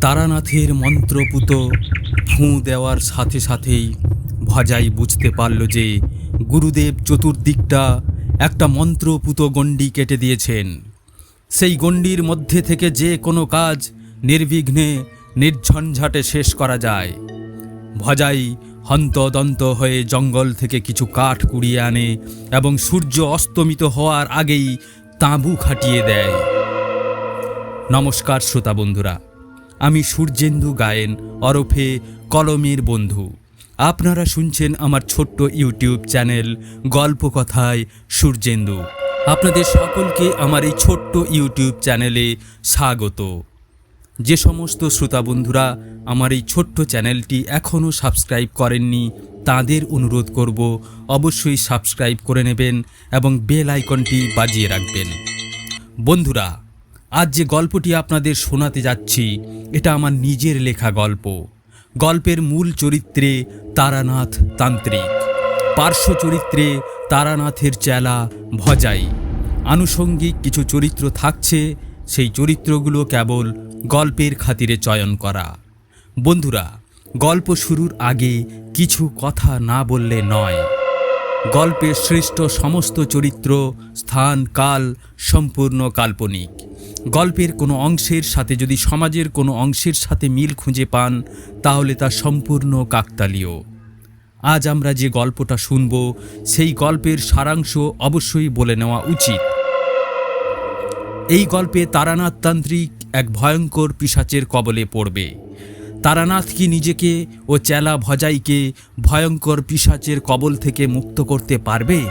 তারানাথের মন্ত্রপুত ফুঁ দেওয়ার সাথে সাথেই ভজাই বুঝতে পারল যে গুরুদেব চতুর্দিকটা একটা মন্ত্রপুত গণ্ডি কেটে দিয়েছেন। সেই গণ্ডির মধ্যে থেকে যে কোনো কাজ নির্বিঘ্নে, নির্ঝঞ্ঝাটে শেষ করা যায়। ভজাই হন্তদন্ত হয়ে জঙ্গল থেকে কিছু কাঠ কুড়িয়ে আনে এবং সূর্য অস্তমিত হওয়ার আগেই তাঁবু খাটিয়ে দেয়। নমস্কার শ্রোতা বন্ধুরা, আমি সূর্যেন্দু গায়েন অরফে কলমের বন্ধু। আপনারা শুনছেন আমার ছোট্ট ইউটিউব চ্যানেল গল্প কথায় সূর্যেন্দু। আপনাদের সকলকে আমার এই ছোট্ট ইউটিউব চ্যানেলে স্বাগত। যে সমস্ত শ্রোতা বন্ধুরা আমার এই ছোট্ট চ্যানেলটি এখনও সাবস্ক্রাইব করেননি, তাদের অনুরোধ করব অবশ্যই সাবস্ক্রাইব করে নেবেন এবং বেল আইকনটি বাজিয়ে রাখবেন। বন্ধুরা, আজ যে গল্পটি আপনাদের শোনাতে যাচ্ছি, এটা আমার নিজের লেখা গল্প। গল্পের মূল চরিত্রে তারানাথ তান্ত্রিক। পার্শ্ব চরিত্রে তারানাথের চেলা ভজাই। আনুষঙ্গিক কিছু চরিত্র থাকছে, সেই চরিত্রগুলো কেবল গল্পের খাতিরে চয়ন করা। বন্ধুরা, গল্প শুরুর আগে কিছু কথা না বললে নয়। গল্পের শ্রেষ্ঠ সমস্ত চরিত্র, স্থান, কাল সম্পূর্ণ কাল্পনিক। গল্পের কোনো অংশের সাথে যদি সমাজের কোনো অংশের সাথে মিল খুঁজে পান, তাহলে তা সম্পূর্ণ কাকতালীয়। আজ আমরা যে গল্পটা শুনব, সেই গল্পের সারাংশ অবশ্যই বলে নেওয়া উচিত। এই গল্পে তারানাথ তান্ত্রিক এক ভয়ঙ্কর পিশাচের কবলে পড়বে। তারানাথ কি নিজেকে ও চেলা ভজাইকে ভয়ঙ্কর পিশাচের কবল থেকে মুক্ত করতে পারবে?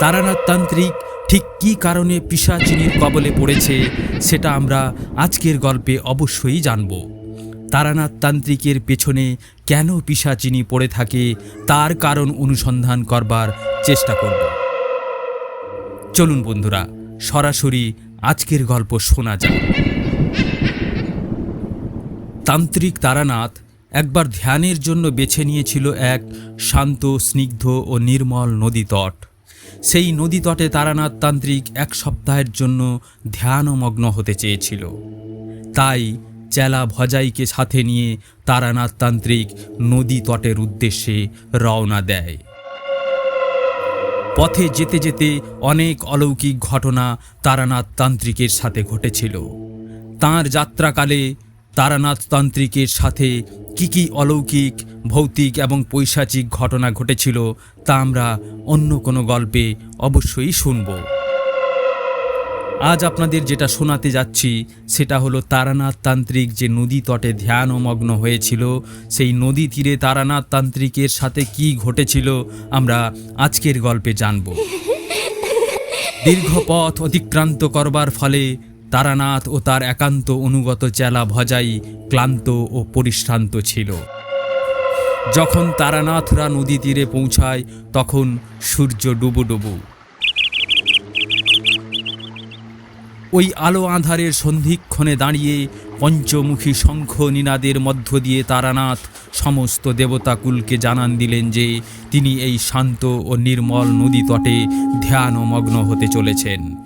তারানাথ তান্ত্রিক ঠিক কী কারণে পিশাচিনীর কবলে পড়েছে, সেটা আমরা আজকের গল্পে অবশ্যই জানব। তারানাথ তান্ত্রিকের পেছনে কেন পিশাচিনী পড়ে থাকে, তার কারণ অনুসন্ধান করবার চেষ্টা করব। চলুন বন্ধুরা, সরাসরি আজকের গল্প শোনা যাক। তান্ত্রিক তারানাথ একবার ধ্যানের জন্য বেছে নিয়েছিল এক শান্ত, স্নিগ্ধ ও নির্মল নদী তট। সেই নদী তটে তারানাথ তান্ত্রিক এক সপ্তাহের জন্য ধ্যানমগ্ন হতে চেয়েছিল। তাই চেলা ভজাইকে সাথে নিয়ে তারানাথ তান্ত্রিক নদী তটের উদ্দেশ্যে রওনা দেয়। পথে যেতে যেতে অনেক অলৌকিক ঘটনা তারানাথ তান্ত্রিকের সাথে ঘটেছিল। তাঁর যাত্রাকালে তারানাথ তান্ত্রিকের সাথে কী কী অলৌকিক ভৌতিক এবং পৈশাচিক ঘটনা ঘটেছিল তা আমরা অন্য কোনো গল্পে অবশ্যই শুনব। আজ আপনাদের যেটা শোনাতে যাচ্ছি সেটা হলো তারানাথ তান্ত্রিক যে নদী তটে ধ্যানমগ্ন হয়েছিল সেই নদী তীরে তারানাথ তান্ত্রিকের সাথে কি ঘটেছিল আমরা আজকের গল্পে জানব। দীর্ঘ পথ অতিক্রান্ত করবার ফলে তারানাথ ও তার একান্ত অনুগত চেলা ভজাই ক্লান্ত ও পরিশ্রান্ত ছিল। যখন তারানাথরা নদী তীরে পৌঁছায়, তখন সূর্য ডুবু ডুবু। ওই আলো আঁধারের সন্ধিক্ষণে দাঁড়িয়ে পঞ্চমুখী শঙ্খ নিনাদের মধ্য দিয়ে তারানাথ সমস্ত দেবতাকুলকে জানান দিলেন যে, তিনি এই শান্ত ও নির্মল নদী তটে ধ্যানমগ্ন হতে চলেছেন।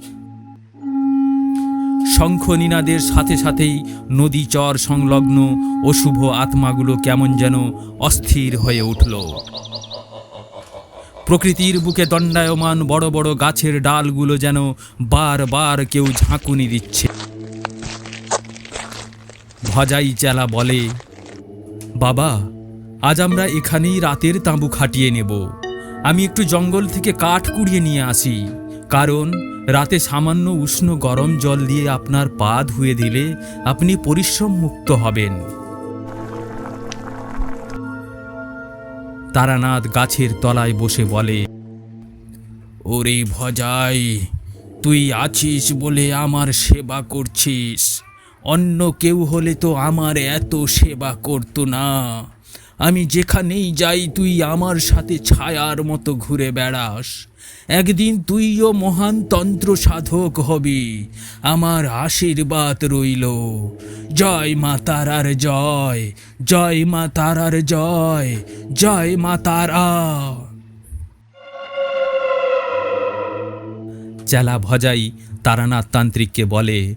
শঙ্খ নিনাদের সাথে সাথেই নদী চর সংলগ্ন অশুভ আত্মাগুলো কেমন যেন অস্থির হয়ে উঠল। প্রকৃতির বুকে দণ্ডায়মান বড় বড় গাছের ডালগুলো যেন বারবার কেউ ঝাঁকুনি দিচ্ছে। ভজাই চেলা বলে, বাবা, আজ আমরা এখানেই রাতের তাঁবু খাটিয়ে নেব। আমি একটু জঙ্গল থেকে কাঠ কুড়িয়ে নিয়ে আসি। কারণ রাতে সামান্য উষ্ণ গরম জল দিয়ে আপনার পা ধুয়ে দিলে আপনি পরিশ্রম মুক্ত হবেন। তারানাথ গাছের তলায় বসে বলে, ওরে ভজাই, তুই আছিস বলে আমার সেবা করছিস। অন্য কেউ হলে তো আমার এত সেবা করতো না। আমি যেখানেই যাই, তুই আমার সাথে ছায়ার মতো ঘুরে বেড়াস। একদিন তুইও মহান তন্ত্র সাধক হবি। আমার আশীর্বাদ রইল। জয় মা তারার জয় জয় মা তারার জয় জয় মা তারা। চেলা ভজাই তারানাথ তান্ত্রিককে বলে,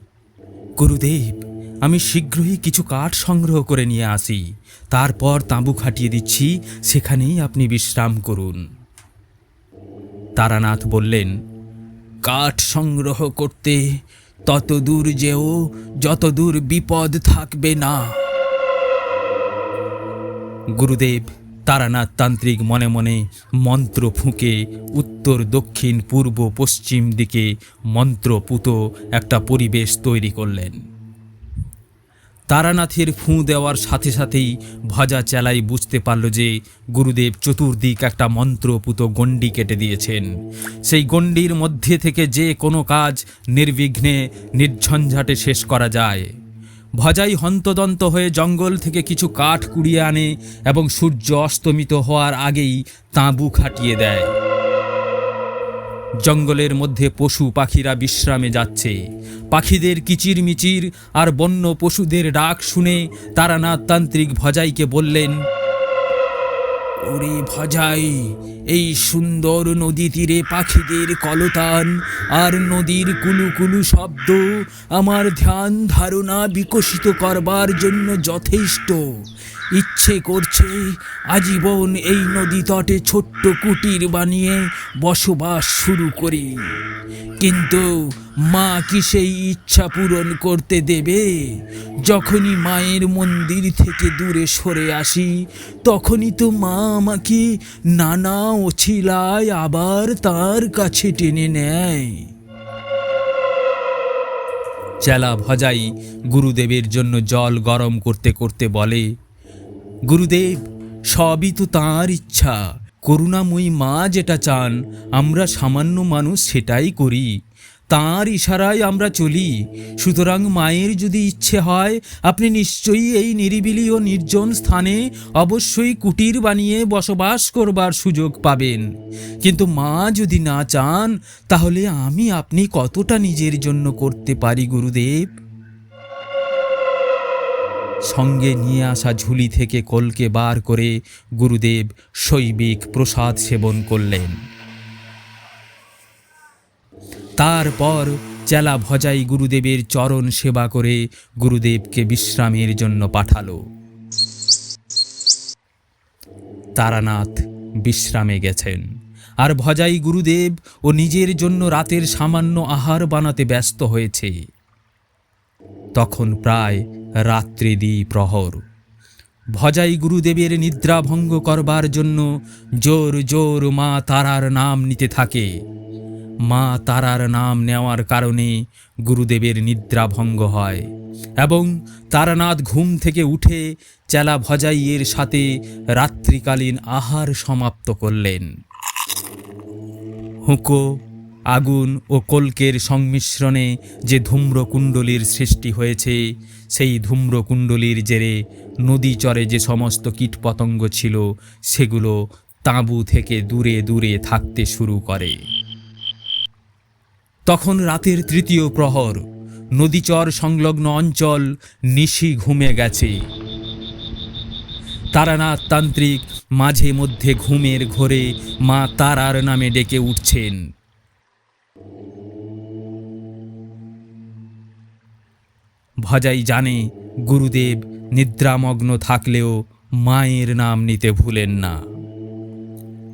গুরুদেব আমি শীঘ্রই কিছু কাঠ সংগ্রহ করে নিয়ে আসি। তারপর তাঁবু খাটিয়ে দিচ্ছি, সেখানেই আপনি বিশ্রাম করুন। তারানাথ বললেন, কাঠ সংগ্রহ করতে তত দূর যেও যত দূর বিপদ থাকবে না। গুরুদেব তারানাথ তান্ত্রিক মনে মনে মন্ত্র ফুঁকে উত্তর, দক্ষিণ, পূর্ব, পশ্চিম দিকে মন্ত্রপুত একটা পরিবেশ তৈরি করলেন। তারানাথের ফুঁ দেওয়ার সাথে সাথেই ভজা চেলাই বুঝতে পারল যে গুরুদেব চতুর্দিক একটা মন্ত্রপুত গণ্ডি কেটে দিয়েছেন। সেই গণ্ডির মধ্যে থেকে যে কোনো কাজ নির্বিঘ্নে, নির্ঝঞ্ঝাটে শেষ করা যায়। ভজাই হন্তদন্ত হয়ে জঙ্গল থেকে কিছু কাঠ কুড়িয়ে আনে এবং সূর্য অস্তমিত হওয়ার আগেই তাঁবু খাটিয়ে দেয়। জঙ্গলের মধ্যে পশু পাখিরা বিশ্রামে যাচ্ছে। পাখিদের কিচিরমিচির আর বন্য পশুদের ডাক শুনে তারানাথ তান্ত্রিক ভজাইকে বললেন, ওরে ভজাই, এই সুন্দর নদী তীরে পাখিদের কলতান আর নদীর কুলু কুলু শব্দ আমার ধ্যান ধারণা বিকশিত করবার জন্য যথেষ্ট। ইচ্ছে করছে আজীবন এই নদী তটে ছোট্ট কুটির বানিয়ে বসবাস শুরু করি। কিন্তু মা কি সেই ইচ্ছা পূরণ করতে দেবে? যখনই মায়ের মন্দির থেকে দূরে সরে আসি, তখনই তো মা আমাকে নানা অছিলায় আবার তার কাছে টেনে নেয়। চেলা ভজাই গুরুদেবের জন্য জল গরম করতে করতে বলে গুরুদেব, সবই তো তাঁর ইচ্ছা। করুণাময়ী মা যেটা চান, আমরা সামান্য মানুষ সেটাই করি। তাঁর ইশারায় আমরা চলি। সুতরাং মায়ের যদি ইচ্ছে হয়, আপনি নিশ্চয়ই এই নিরিবিলি ও নির্জন স্থানে অবশ্যই কুটির বানিয়ে বসবাস করবার সুযোগ পাবেন। কিন্তু মা যদি না চান, তাহলে আমি আপনি কতটা নিজের জন্য করতে পারি, গুরুদেব? সঙ্গে নিয়ে আসা ঝুলি থেকে কলকে বার করে গুরুদেব শৈবিক প্রসাদ সেবন করলেন। তারপর চেলা ভজাই গুরুদেবের চরণ সেবা করে গুরুদেবকে বিশ্রামের জন্য পাঠালো। তারানাথ বিশ্রামে গেছেন। আর ভজাই গুরুদেব ও নিজের জন্য রাতের সামান্য আহার বানাতে ব্যস্ত হয়েছে। তখন প্রায় রাত্রি প্রহর। ভজাই গুরুদেবের নিদ্রা ভঙ্গ করবার জন্য জোর জোর মা তারার নাম নিতে থাকে। মা তারার নাম নেওয়ার কারণে গুরুদেবের নিদ্রা ভঙ্গ হয় এবং তারানাথ ঘুম থেকে উঠে চেলা ভজাইয়ের সাথে রাত্রিকালীন আহার সমাপ্ত করলেন। হুঁকো আগুন ও কল্কের সংমিশ্রণে যে ধূম্রকুণ্ডলীর সৃষ্টি হয়েছে, সেই ধূম্রকুণ্ডলীর জেরে নদী চরে যে সমস্ত কীটপতঙ্গ ছিল, সেগুলো তাঁবু থেকে দূরে দূরে থাকতে শুরু করে। তখন রাতের তৃতীয় প্রহর, নদীচর সংলগ্ন অঞ্চল নিশি ঘুমে গেছে। তারানাথ তান্ত্রিক মাঝে মধ্যে ঘুমের ঘোরে মা তারার নামে ডেকে উঠছেন। ভজাই জানে, গুরুদেব নিদ্রামগ্ন থাকলেও মায়ের নাম নিতে ভুলেন না।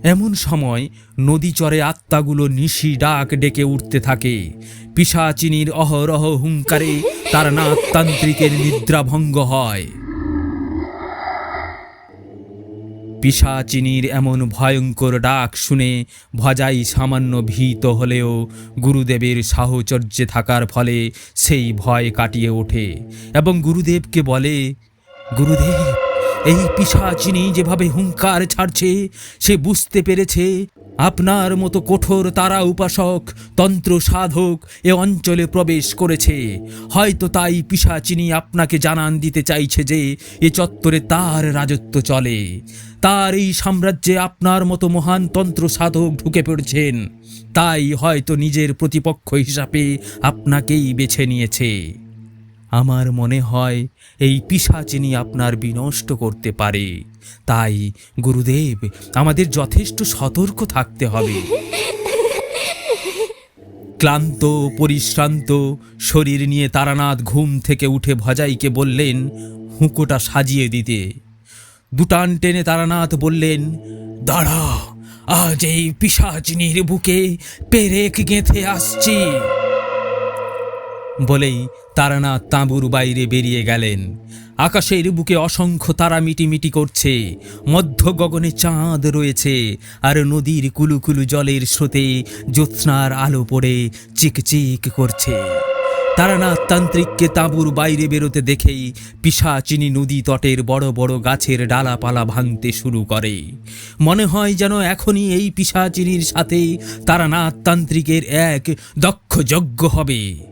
এমন সময় নদীচরে আত্মাগুলো নিশি ডাক ডেকে উঠতে থাকে। পিসাচিনির অহরহ হুঙ্কারে তার নাত্তান্ত্রিকের নিদ্রাভঙ্গ হয়। পিসাচিনীর এমন ভয়ঙ্কর ডাক শুনে ভজাই সামান্য ভীত হলেও গুরুদেবের সাহচর্যে থাকার ফলে সেই ভয় কাটিয়ে ওঠে এবং গুরুদেবকে বলে, গুরুদেব, এই পিসাচিনী যেভাবে হুঙ্কার ছাড়ছে, সে বুঝতে পেরেছে আপনার মতো কঠোর তারা উপাসক, তন্ত্র সাধক এ অঞ্চলে প্রবেশ করেছে। হয়তো তাই পিসাচিনি আপনাকে জানান দিতে চাইছে যে, এ চত্বরে তার রাজত্ব চলে। তার এই সাম্রাজ্যে আপনার মতো মহান তন্ত্র সাধক ঢুকে পড়েছেন। তাই হয়তো নিজের প্রতিপক্ষ হিসাবে আপনাকেই বেছে নিয়েছে। আমার মনে হয় এই পিসাচিনি আপনার বিনষ্ট করতে পারে। তাই গুরুদেব, আমাদের যথেষ্ট সতর্ক থাকতে হবে। ক্লান্ত, পরিশ্রান্ত শরীর নিয়ে তারানাথ ঘুম থেকে উঠে ভজাইকে বললেন, হুঁকোটা সাজিয়ে দিতে। দুটান টেনে তারানাথ বললেন, দাঁড়া, আজ এই পিসাচিনির বুকে পেরেক গেঁথে আসছি। বলেই তারানাথ তাঁবুর বাইরে বেরিয়ে গেলেন। আকাশের বুকে অসংখ্য তারা মিটিমিটি করছে। মধ্য গগনে চাঁদ রয়েছে আর নদীর কুলুকুলু জলের স্রোতে জ্যোৎস্নার আলো পড়ে চিকচিক করছে। তারানাথ তান্ত্রিককে তাঁবুর বাইরে বেরোতে দেখেই পিসাচিনি নদী তটের বড় বড় গাছের ডালাপালা ভাঙতে শুরু করে। মনে হয় যেন এখনই এই পিসাচিনির সাথে তারানাথ তান্ত্রিকের এক দক্ষ যজ্ঞ হবে।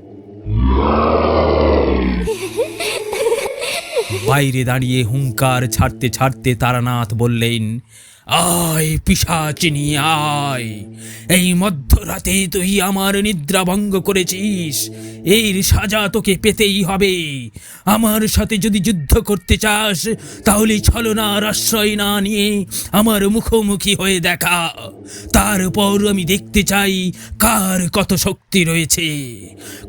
বাইরে দাঁড়িয়ে হুঙ্কার ছাড়তে ছাড়তে তারানাথ বললেন, আয় পিসাচিনি আয়। এই মধ্যরাতে তুই আমার নিদ্রা ভঙ্গ করেছিস। এর সাজা তোকে পেতেই হবে। আমার সাথে যদি যুদ্ধ করতে চাস, তাহলে ছলনার আশ্রয় না নিয়ে আমার মুখোমুখি হয়ে দেখা। তারপর আমি দেখতে চাই কার কত শক্তি রয়েছে।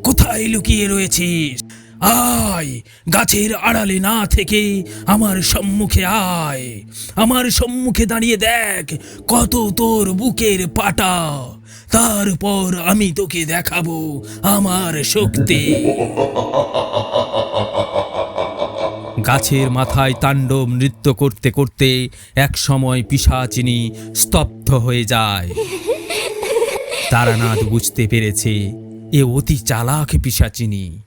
কোথায় লুকিয়ে রয়েছিস? আয়, গাছের আড়ালে না থেকে আমার সম্মুখে আয়। আমার সম্মুখে দাঁড়িয়ে দেখ কত তোর বুকের পাটা। তারপর আমি তোকে দেখাবো আমার শক্তি। গাছের মাথায় তাণ্ডব নৃত্য করতে করতে এক সময় পিসাচিনি স্তব্ধ হয়ে যায়। তারানাথ বুঝতে পেরেছে, এ অতি চালাক পিসাচিনি।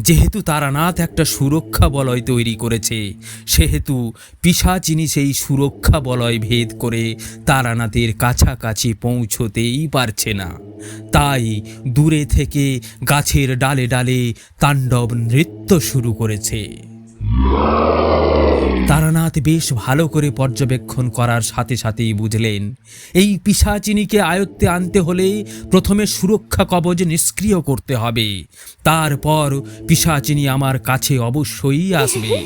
যেহেতু তারানাথ একটা সুরক্ষা বলয় তৈরি করেছে, সেহেতু পিসাচিনি সেই সুরক্ষা বলয় ভেদ করে তারানাথের কাছাকাছি পৌঁছতেই পারছে না। তাই দূরে থেকে গাছের ডালে ডালে তাণ্ডব নৃত্য শুরু করেছে। তারানাথ বেশ ভালো করে পর্যবেক্ষণ করার সাথে সাথেই বুঝলেন, এই পিসাচিনিকে আয়ত্তে আনতে হলে প্রথমে সুরক্ষা কবচ নিষ্ক্রিয় করতে হবে, তারপর পিসাচিনি আমার কাছে অবশ্যই আসবে।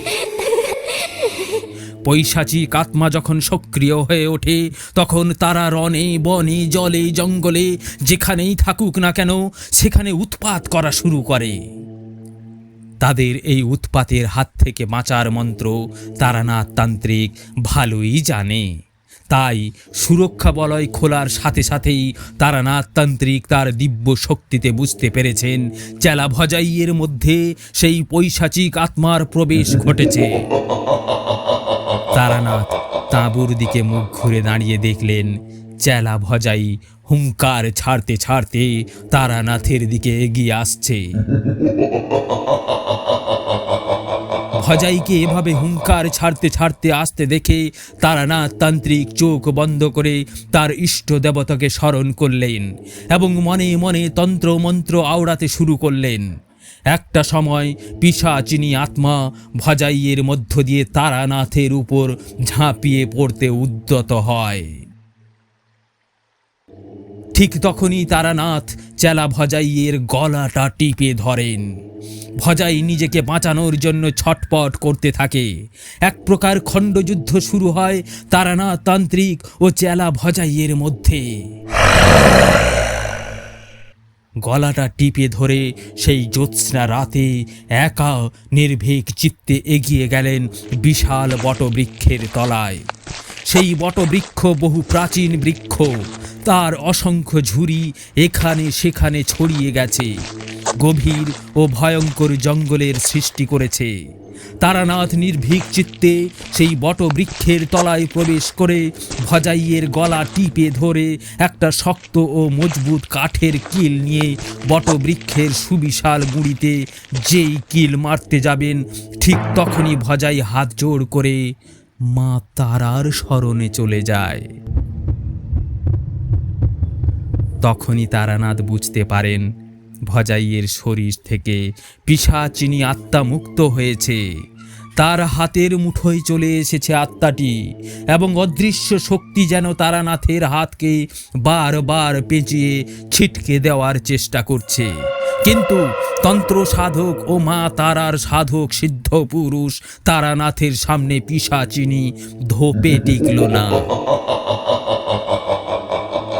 পৈশাচিক আত্মা যখন সক্রিয় হয়ে ওঠে, তখন তারা রনে বনে, জলে, জঙ্গলে, যেখানেই থাকুক না কেন, সেখানে উৎপাত করা শুরু করে। তাদের এই উৎপাতের হাত থেকে বাঁচার মন্ত্র তারানাথ তান্ত্রিক ভালোই জানে। তাই সুরক্ষা বলয় খোলার সাথে সাথেই তারানাথ তান্ত্রিক তার দিব্য শক্তিতে বুঝতে পেরেছেন, চেলা ভজাইয়ের মধ্যে সেই পৈশাচিক আত্মার প্রবেশ ঘটেছে। তারানাথ তাঁবুর দিকে মুখ ঘুরে দাঁড়িয়ে দেখলেন, চেলা ভজাই হুঙ্কার ছাড়তে ছাড়তে তারানাথের দিকে এগিয়ে আসছে। ভজাইকে এভাবে হুঙ্কার ছাড়তে ছাড়তে আসতে দেখে তারানাথ তান্ত্রিক চোখ বন্ধ করে তার ইষ্ট দেবতাকে স্মরণ করলেন এবং মনে মনে তন্ত্র মন্ত্র আওড়াতে শুরু করলেন। একটা সময় পিসাচিনি আত্মা ভজাইয়ের মধ্য দিয়ে তারানাথের উপর ঝাঁপিয়ে পড়তে উদ্যত হয়। ঠিক তখনই তারানাথ চেলা ভজাইয়ের গলাটা টিপে ধরেন। ভজাই নিজেকে বাঁচানোর জন্য ছটপট করতে থাকে। এক প্রকার খণ্ডযুদ্ধ শুরু হয় তারানাথ তান্ত্রিক ও চেলা ভজাইয়ের মধ্যে। গলাটা টিপে ধরে সেই জ্যোৎস্না রাতে একা নির্ভীক চিত্তে এগিয়ে গেলেন বিশাল বটবৃক্ষের তলায়। সেই বটবৃক্ষ বহু প্রাচীন বৃক্ষ তার অসংখ্য ঝুরি এখানে সেখানে ছড়িয়ে গেছে। গভীর ও ভয়ঙ্কর জঙ্গলের সৃষ্টি করেছে। তারানাথ নির্ভীক চিত্তে সেই বটবৃক্ষের তলায় প্রবেশ করে ভজাইয়ের গলা টিপে ধরে একটা শক্ত ও মজবুত কাঠের কিল নিয়ে বটবৃক্ষের সুবিশাল গুঁড়িতে যেই কিল মারতে যাবেন, ঠিক তখনই ভজাই হাত জোড় করে মা তারার স্মরণে চলে যায়। তখনই তারানাথ বুঝতে পারেন, ভজাইয়ের শরীর থেকে পিসাচিনি আত্মা মুক্ত হয়েছে। তার হাতের মুঠোয় চলে এসেছে আত্মাটি এবং অদৃশ্য শক্তি যেন তারানাথের হাতকে বারবার পেঁচিয়ে ছিটকে দেওয়ার চেষ্টা করছে। কিন্তু তন্ত্র সাধক ও মা তারার সাধক সিদ্ধ পুরুষ তারানাথের সামনে পিসাচিনি ধোপে টিকল না।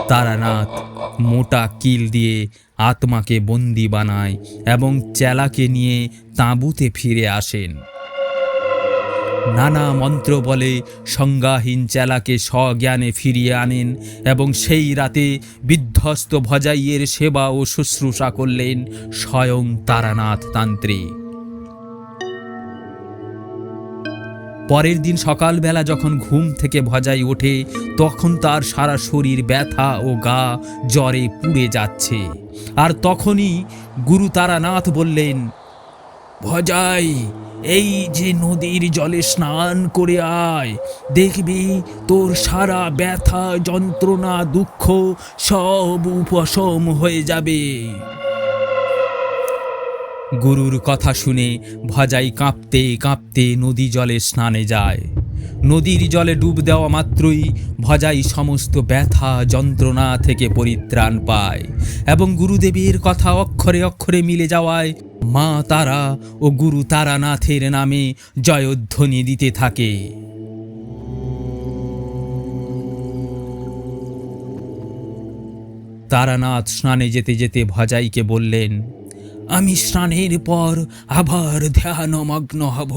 তারানাথ মোটা কিল দিয়ে আত্মাকে বন্দি বানায় এবং চেলাকে নিয়ে তাঁবুতে ফিরে আসেন। নানা মন্ত্র বলে সংজ্ঞাহীন চেলাকে স্বজ্ঞানে ফিরিয়ে আনেন এবং সেই রাতে বিধ্বস্ত ভজাইয়ের সেবা ও শুশ্রূষা করলেন স্বয়ং তারানাথ তান্ত্রিক। পরের দিন সকালবেলা যখন ঘুম থেকে ভজাই ওঠে, তখন তার সারা শরীর ব্যথা ও গা জ্বরে পুড়ে যাচ্ছে। আর তখনই গুরু তারানাথ বললেন, ভজাই, এই যে নদীর জলে স্নান করে আয়। দেখবি তোর সারা ব্যথা, যন্ত্রণা, দুঃখ সব উপশম হয়ে যাবে। গুরুর কথা শুনে ভজাই কাঁপতে কাঁপতে নদী জলে স্নানে যায়। নদীর জলে ডুব দেওয়া মাত্রই ভজাই সমস্ত ব্যথা, যন্ত্রণা থেকে পরিত্রাণ পায় এবং গুরুদেবের কথা অক্ষরে অক্ষরে মিলে যাওয়ায় মা তারা ও গুরু তারানাথের নামে জয়ধ্বনি দিতে থাকে। তারানাথ স্নানে যেতে যেতে ভজাইকে বললেন আমি স্নানের পর আবার ধ্যানমগ্ন হব।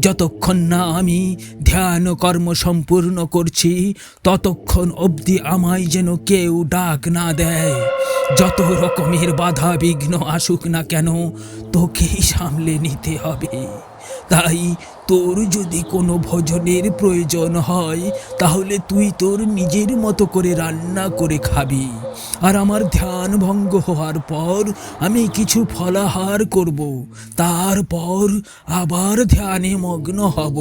যতক্ষণ না আমি ধ্যান কর্ম সম্পূর্ণ করছি, ততক্ষণ অবধি আমায় যেন কেউ ডাক না দেয়। যত রকমের বাধা বিঘ্ন আসুক না কেন, তোকেই সামলে নিতে হবে। তাই তোর যদি কোনো ভোজনের প্রয়োজন হয়, তাহলে তুই তোর নিজের মতো করে রান্না করে খাবি। আর আমার ধ্যান ভঙ্গ হওয়ার পর আমি কিছু ফলাহার করব। তারপর আবার ধ্যানে মগ্ন হব।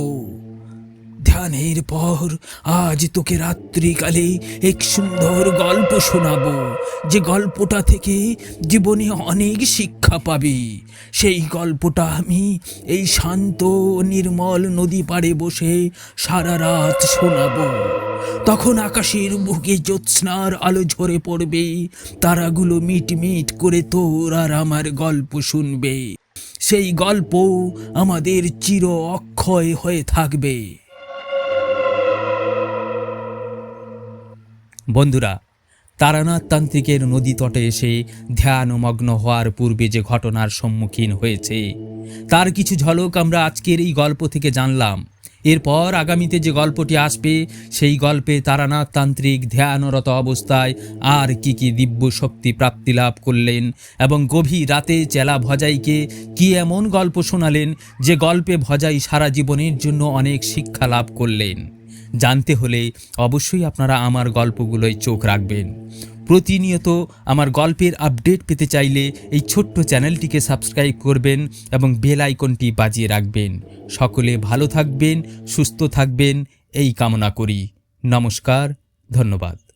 ধ্যানের পর আজ তোকে রাত্রিকালে এক সুন্দর গল্প শোনাবো। যে গল্পটা থেকে জীবনে অনেক শিক্ষা পাবি। সেই গল্পটা আমি এই শান্ত নির্মল নদী পাড়ে বসে সারা রাত শোনাবো। তখন আকাশের বুকে জ্যোৎস্নার আলো ঝরে পড়বে, তারাগুলো মিট মিট করে তোর আর আমার গল্প শুনবে। সেই গল্প আমাদের চির অক্ষয় হয়ে থাকবে। বন্ধুরা তারানাথ তান্ত্রিকের নদী তটে এসে ধ্যানমগ্ন হওয়ার পূর্বে যে ঘটনার সম্মুখীন হয়েছে, তার কিছু ঝলক আমরা আজকের এই গল্প থেকে জানলাম। এরপর আগামীতে যে গল্পটি আসবে, সেই গল্পে তারানাথ তান্ত্রিক ধ্যানরত অবস্থায় আর কি কি দিব্য শক্তি প্রাপ্তি লাভ করলেন এবং গভীর রাতে চেলা ভজাইকে কি এমন গল্প শোনালেন যে গল্পে ভজাই সারা জীবনের জন্য অনেক শিক্ষা লাভ করলেন। জানতে হলে অবশ্যই আপনারা আমার গল্পগুলোয় চোখ রাখবেন। প্রতিনিয়ত আমার গল্পের আপডেট পেতে চাইলে এই ছোট্ট চ্যানেলটিকে সাবস্ক্রাইব করবেন এবং বেল আইকনটি বাজিয়ে রাখবেন। সকলে ভালো থাকবেন, সুস্থ থাকবেন, এই কামনা করি। নমস্কার, ধন্যবাদ।